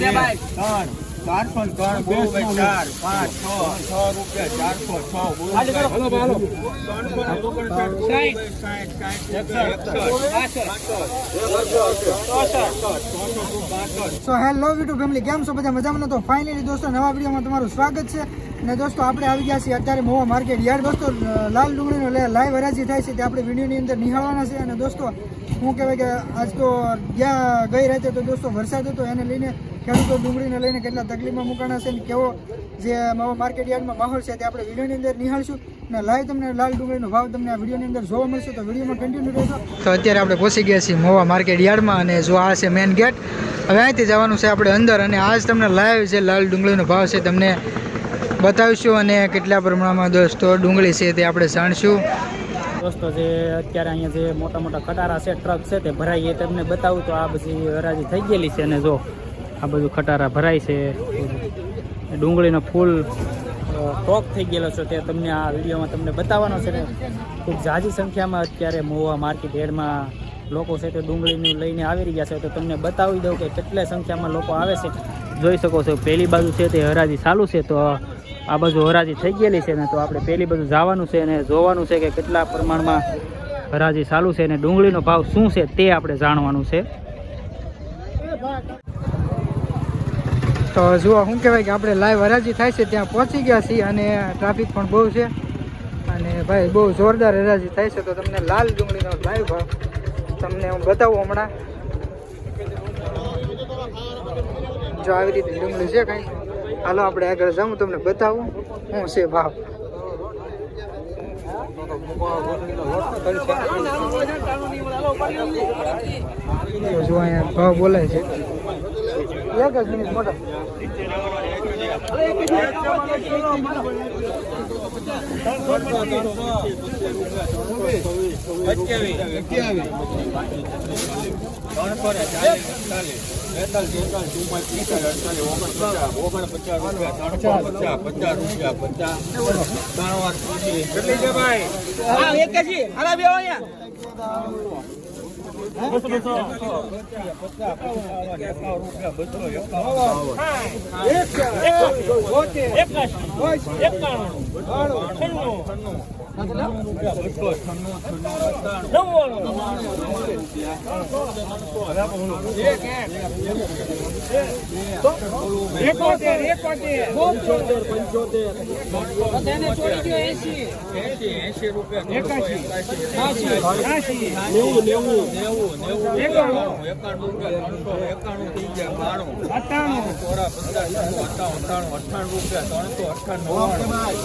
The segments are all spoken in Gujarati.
છે ભાઈ. ત્રણ ચારસો ને ત્રણ બોલો ચાર પાંચ છ છ રૂપિયા ચારસો છ સો હેલો યુટ્યુબ ફેમિલી કેમ છો? બધા મજામાં? તો ફાઇનલી દોસ્તો નવા વિડીયોમાં તમારું સ્વાગત છે. અને દોસ્તો, આપણે આવી ગયા છીએ અત્યારે મોવા માર્કેટ. યાર દોસ્તો, લાલ ડુંગળીનો લાઈવ હરાજી થાય છે તે આપણે વિડીયોની અંદર નિહાળવાના છે અને દોસ્તો શું કહેવાય કે આજ તો ગયા ગઈ રાતે તો દોસ્તો વરસાદ હતો, એને લઈને ખેડૂતો ડુંગળીને લઈને કેટલા તકલીફમાં મૂકવાના છે ને કેવો જે મોવા માર્કેટ યાર્ડમાં માહોલ છે તે આપણે વિડીયોની અંદર નિહાળશું. અને લાઈવ તમને લાલ ડુંગળીનો ભાવ તમને વિડીયોની અંદર જોવા મળશે, તો વિડીયોમાં કન્ટિન્યુ રહેશો તો અત્યારે આપણે પહોંચી ગયા છીએ મોવા માર્કેટ યાર્ડમાં અને જો આ છે મેન ગેટ હવે અહીંથી જવાનું છે આપણે અંદર અને આજ તમને લાઈવ છે લાલ ડુંગળીનો ભાવ છે તમને બતાવીશું અને કેટલા પ્રમાણમાં દોસ્તો ડુંગળી છે તે આપણે જાણશું. દોસ્તો, જે અત્યારે અહીંયા જે મોટા મોટા ખટારા છે ટ્રક છે, તે ભરાઈ એ તમને બતાવું તો આ બધી હરાજી થઈ ગયેલી છે અને જો આ બધું ખટારા ભરાય છે. ડુંગળીનો ફૂલ ટોક થઈ ગયેલો છે તે તમને આ વિડીયોમાં તમને બતાવવાનો છે ને. ખૂબ ઝાઝી સંખ્યામાં અત્યારે મોવા માર્કેટ હેડમાં લોકો છે તે ડુંગળીનું લઈને આવી રહ્યા છે. તો તમને બતાવી દઉં કે કેટલા સંખ્યામાં લોકો આવે છે. જોઈ શકો છો, પહેલી બાજુ છે તે હરાજી ચાલુ છે. તો આ બાજુ હરાજી થઈ ગયેલી છે ને તો આપણે પહેલી બધું જવાનું છે અને જોવાનું છે કે કેટલા પ્રમાણમાં હરાજી ચાલુ છે અને ડુંગળીનો ભાવ શું છે તે આપણે જાણવાનું છે. તો જુઓ શું કહેવાય કે આપણે લાઈવ હરાજી થાય છે, ત્યાં પહોંચી ગયા છીએ અને ટ્રાફિક પણ બહુ છે. અને ભાઈ, બહુ જોરદાર હરાજી થાય છે, તો તમને લાલ ડુંગળીનો લાઈવ ભાવ તમને હું બતાવું હમણાં. જો આવી રીતે ડુંગળી છે કંઈ. હાલો, આપણે આગળ જાઉં, તમને બતાવું. શું છે ભાવ જો અહીંયા ભાવ બોલાય છે. એક ત્રણસો ચાલીસ, એકતાલીસ, બેતાલીસ, તેતાલીસ, ચુમ્માલીસ, પિસ્તાલીસ, અડતાલીસ, ઓગણપચાસ, ઓગણપચાસ રૂપિયા, પચાસ, પચાસ રૂપિયા, પચાસ, ત્રણ વાર ત્રીસી. હા એક. એકાણું રૂપિયા, ત્રણસો પચાસ, અઠ્ઠાણું,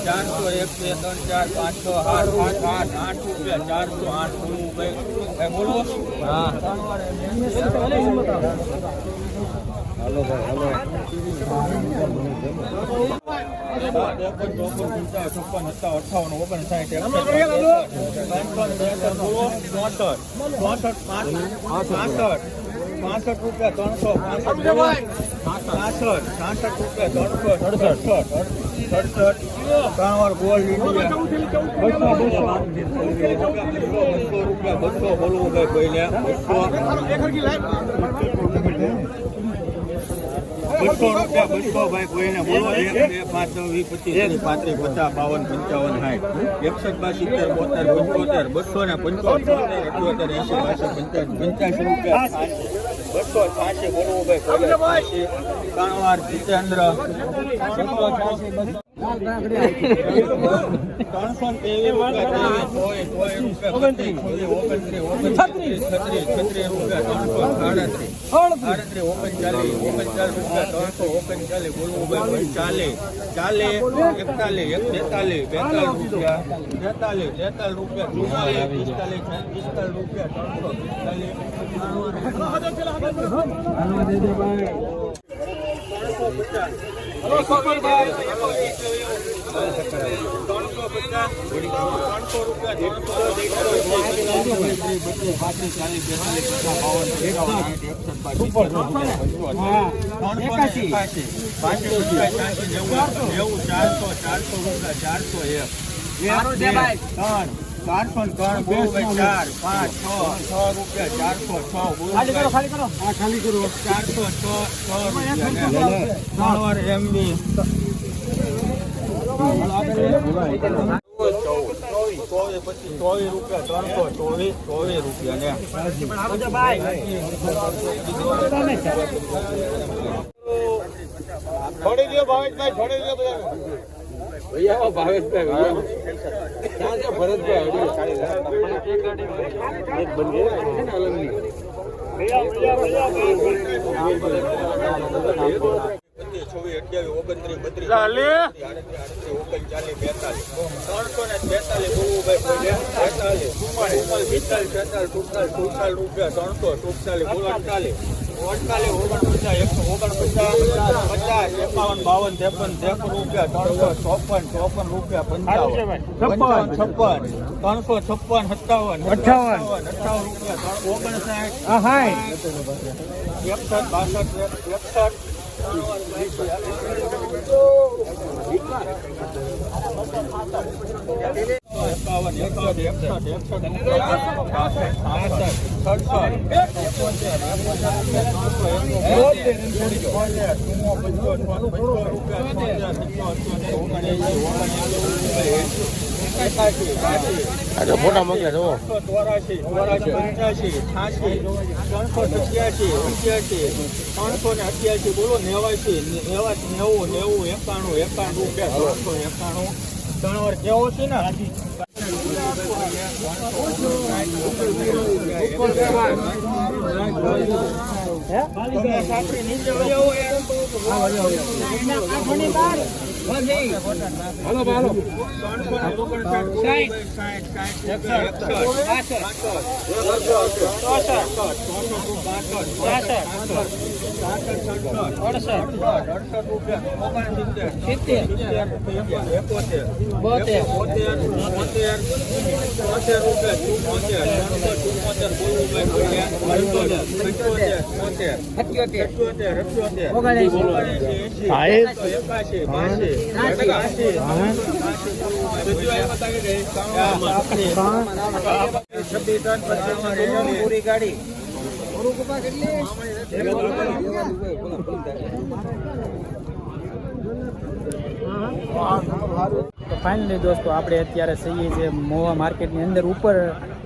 ચારસો, એક, બે, ત્રણ, ચાર, પાંચ, છ, આઠ, આઠ, આઠ, આઠ રૂપિયા, ચારસો, આઠ, ભાઈ? ભાઈ બોલો? હા. ઓગણસાઠ, એકસઠ, ત્રણસો પાસઠ રૂપિયા ત્રણસો પાંસઠ અડસઠ રૂપિયા ત્રણસો સડસઠ બોલવું ભાઈ કોઈને બસો રૂપિયા બસો ભાઈ કોઈને બોલો એક બે પાંચ છ વીસ પચીસ ત્રીસ પાંત્રીસ બાવન પંચાવન સાઠ એકસઠ બાર સિત્તેર બોતેર પંચોતેર, બસો ને પંચોતેર અઠ્યોતેર એસી, બાસઠ પંચાસી રૂપિયા. બસો છ્યાસી બોલવું ભાઈ કોઈને છ્યાસી ત્રણ વાર જીતેન્દ્ર બસો છ્યાસી ચાલીસ એકતાલીસ એક તેતાલીસ બેતાલીસ રૂપિયા તેતાલીસ તેતાલીસ રૂપિયા ચુમ્માલીસ પિસ્તાલીસ પિસ્તાલીસ રૂપિયા ત્રણસો ત્રણસો પચાસ ત્રણસો રૂપિયા ચારસો ચારસો રૂપિયા ચારસો એક. ત્રણ. ચારસો ને ત્રણ બે ભાઈ ચાર પાંચ છ છ રૂપિયા ચારસો છ. ખાલી કરો. ખાલી કરો. ચારસો છ છ રૂપિયા. ને ત્રણ વાર એમબી ચોવીસ પછી ચોવીસ દો ભાવેશભાઈ અઠ્યાવીસ ઓગણત્રીસ બત્રીસ ઓગણચાલીસ બેતાલીસ ત્રણસો ને બેતાલીસ બેતાલીસ ચુમ્માલીસ પિસ્તાલીસ છેતાલીસ સુડતાલીસ સુડતાલીસ રૂપિયા ત્રણસો સુડતાલીસ બોલો અડતાલીસ અડતાલીસ ઓગણપચાસ એકસો ઓગણપચાસ પચાસ પચાસ એકાવન બાવન ત્રેપન ત્રેપન રૂપિયા ત્રણસો ચોપન ચોપન રૂપિયા પંચાવન. પંચાવન છપ્પન. ત્રણસો છપ્પન સત્તાવન અઠાવન અઠાવન રૂપિયા ઓગણસાઠ. એકસઠ બાસઠ એકસઠ. સડસઠ ફોટા મોકલે જો ચોરાશી પંચ્યાસી છ્યાસી ત્રણસો સત્યાસી અઠ્યાસી ત્રણસો ને અઠ્યાસી બોલો નેવાસી નેવા, નેવું, એકાણું એકાણું ત્રણસો એકાણું ત્રણ વાર કેવો છે ને? તમે સાપડી નીચે વહી આવો યાર. પૂરી ગાડી ફાઇનલી દોસ્તો આપણે અત્યારે છીએ જે મોવા માર્કેટની અંદર ઉપર.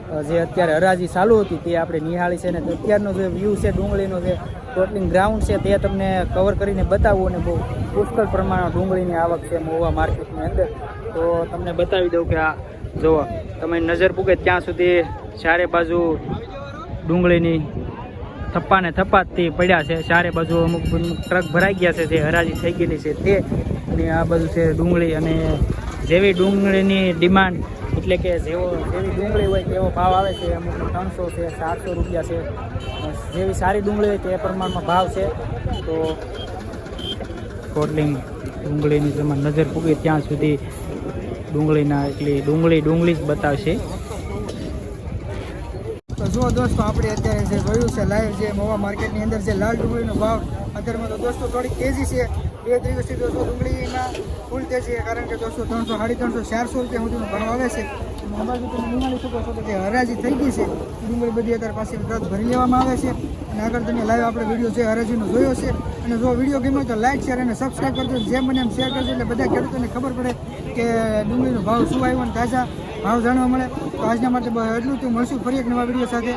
જે અત્યારે હરાજી ચાલુ હતી તે આપણે નિહાળી છે ને અત્યારનો જે વ્યૂ છે, ડુંગળીનો જે ટોટલિંગ ગ્રાઉન્ડ છે, તે તમને કવર કરીને બતાવવું અને બહુ પુષ્કળ પ્રમાણમાં ડુંગળીની આવક છે મોવા માર્કેટની અંદર. તો તમને બતાવી દઉં કે આ, જુઓ, તમે નજર પૂગે ત્યાં સુધી ચારે બાજુ ડુંગળીની થપ્પા ને થપ્પાથી પડ્યા છે. ચારે બાજુ અમુક ટ્રક ભરાઈ ગયા છે, જે હરાજી થઈ ગયેલી છે તે. અને આ બાજુ છે ડુંગળી અને જેવી ડુંગળીની ડિમાન્ડ, એટલે કે જેવો જેવી ડુંગળી હોય તેવો ભાવ આવે છે અમુક ત્રણસો છે સાતસો રૂપિયા છે જેવી સારી ડુંગળી હોય તે પ્રમાણમાં ભાવ છે. તો કોટલિંગ ડુંગળીની જેમાં નજર પૂગે, ત્યાં સુધી ડુંગળીના એટલી ડુંગળી ડુંગળી જ બતાવશે. તો જુઓ દોસ્તો, આપણે અત્યારે જે જોયું છે, લાઈવ જે મોવા માર્કેટની અંદર જે લાલ ડુંગળીનો ભાવ, અત્યારમાં તો દોસ્તો થોડી તેજી છે. બે દિવસથી દોસ્તો ડુંગળીના ફૂલ તે છે, કારણ કે દોસ્તો ત્રણસો સાડી ત્રણસો ચારસો રૂપિયા સુધીનો ભાવ આવે છે. અમારી તમે નિહાળી શકો છો કે હરાજી થઈ ગઈ છે, ડુંગળી બધી અત્યારે પાસે તરત ભરી લેવામાં આવે છે. અને આગળ તમે લાઈવ આપણે વીડિયો છે હરાજીનો જોયો છે. અને જો વીડિયો ગમ્યો તો લાઈક શેર અને સબસ્ક્રાઈબ કરજો. જેમ મને એમ શેર કરજો. એટલે બધા ખેડૂતોને ખબર પડે કે ડુંગળીનો ભાવ શું આવ્યો અને તાજા ભાવ જાણવા મળે. તો આજના માટે એટલું જ. મળશું ફરી એક નવા વીડિયો સાથે.